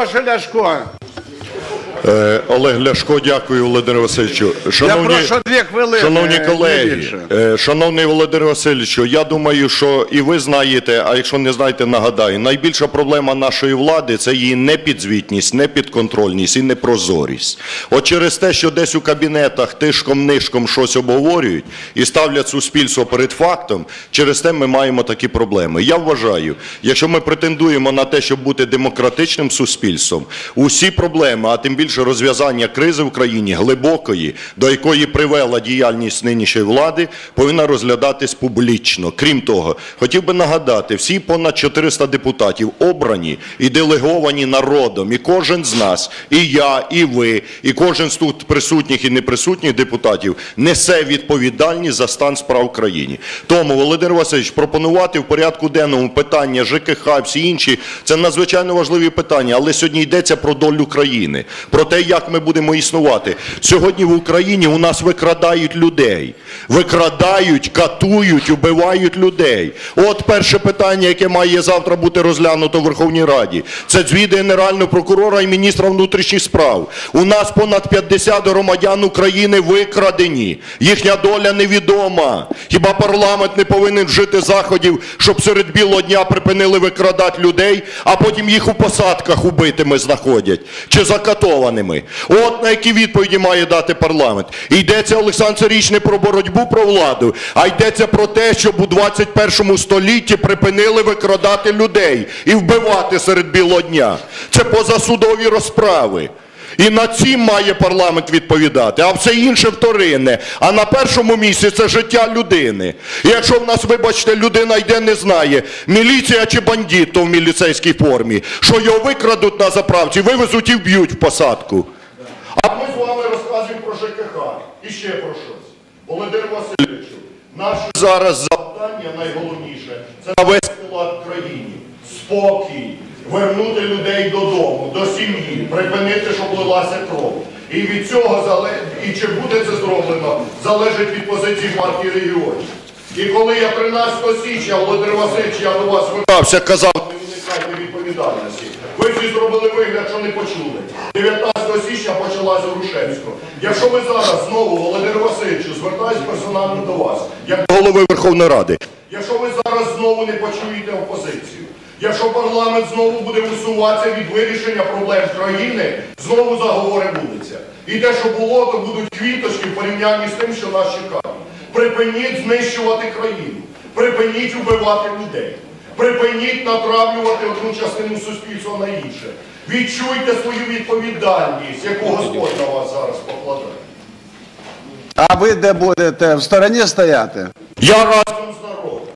Ваше Ляшко. Е, Олег Ляшко, дякую, Володимир Васильовичу. Я прошу дві хвилини. Шановні колеги, е, шановний Володимир Васильовичу, я думаю, що і ви знаєте, а якщо не знаєте, нагадаю, найбільша проблема нашої влади це її непідзвітність, непідконтрольність і непрозорість. От через те, що десь у кабінетах тишком-нишком щось обговорюють і ставлять суспільство перед фактом, через те ми маємо такі проблеми. Я вважаю, якщо ми претендуємо на те, щоб бути демократичним суспільством, усі проблеми, а тим більше розв'язання кризи в країні глибокої, до якої привела діяльність нинішньої влади, повинна розглядатись публічно. Крім того, хотів би нагадати, всі понад 400 депутатів обрані і делеговані народом, і кожен з нас, і я, і ви, і кожен з тут присутніх і неприсутніх депутатів несе відповідальність за стан справ в країні. Тому, Володимир Васильович, пропонувати в порядку денному питання ЖКХ, всі інші, це надзвичайно важливі питання, але сьогодні йдеться про долю країни, про те, як ми будемо існувати. Сьогодні в Україні у нас викрадають людей, викрадають, катують, убивають людей. От перше питання, яке має завтра бути розглянуто в Верховній Раді, це звіт Генерального прокурора і міністра внутрішніх справ. У нас понад 50 громадян України викрадені. Їхня доля невідома. Хіба парламент не повинен вжити заходів, щоб серед білого дня припинили викрадати людей, а потім їх у посадках убитими знаходять чи закатованими? От на які відповіді має дати парламент. Йдеться Олександр Сергійович, не про боротьбу про владу, а йдеться про те, щоб у 21 столітті припинили викрадати людей і вбивати серед білого дня. Це позасудові розправи. І на ці має парламент відповідати, а все інше вторинне. А на першому місці це життя людини. І якщо в нас, вибачте, людина йде, не знає, міліція чи бандит, то в міліцейській формі, що його викрадуть на заправці, вивезуть і вб'ють в посадку. А ми з вами розказуємо про ЖКХ і ще про щось. Володимир Васильовичу, наше зараз завдання найголовніше це навести лад в країні, спокій, вернути людей додому, до сім'ї, припинити, щоб лилася кров. І від цього залежить, і чи буде це зроблено, залежить від позиції партії регіонів. І коли я 13 січня, Володимир Васильович, я до вас звертався, казав, не уникайте відповідальності. Ви всі зробили вигляд, що не почули. 19 січня почалася Грушевського. Якщо ви зараз знову, Володимир Васильовичу, звертаюсь персонально до вас, як голови Верховної Ради, якщо ви зараз знову не почуєте опозицію, якщо парламент знову буде усуватися від вирішення проблем країни, знову заговори будуться. І те, що було, то будуть квіточки в порівнянні з тим, що нас чекає. Припиніть знищувати країну, припиніть убивати людей. Припиніть натравлювати одну частину суспільства на інше. Відчуйте свою відповідальність, яку Господь на вас зараз покладає. А ви де будете? В стороні стояти? Я раз